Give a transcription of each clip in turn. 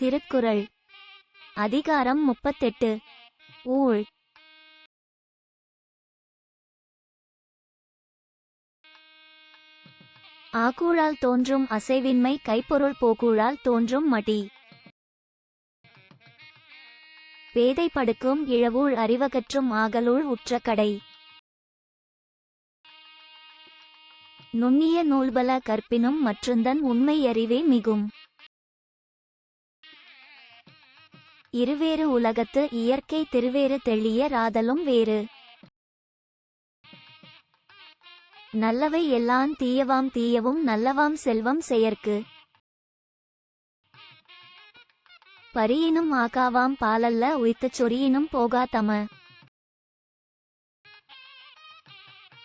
திருக்குறள். அதிகாரம் முப்பத்தெட்டு. ஊழ். ஆகூழால் தோன்றும் அசைவின்மை கைப்பொருள் போகூழால் தோன்றும் மடி. பேதை படுக்கும் இழவூழ் அறிவகற்றும் ஆகலூழ் உற்ற கடை. நுண்ணிய நூல்பல கற்பினும் மற்றுந்தன் உண்மை அறிவே மிகும். இருவேறு உலகத்து இயற்கை திருவேறு தெளிய ராதலும் வேறு. நல்லவை எல்லாம் தீயவாம் தீயவும் நல்லவாம் செல்வம் செயற்கு. பரியினும் ஆகாவாம் பாலல்ல உய்த்துச் சொறியினும் போகாதம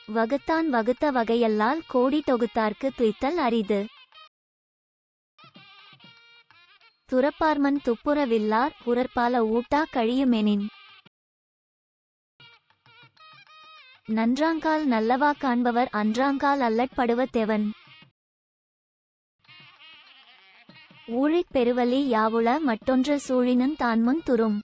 வகுத்தான் வகுத்த வகையல்லால் கோடி தொகுத்தார்க்கு துய்த்தல் அரிது. துறப்பார்மன் துப்புரவில்லார் உரற்பால ஊட்டா கழியுமெனின். நன்றாங்கால் நல்லவா காண்பவர் அன்றாங்கால் அல்லற்படுவத்தெவன் ஊழிற் பெருவலி யாவுள மட்டொன்று சூழினும் தான்முன் துரும்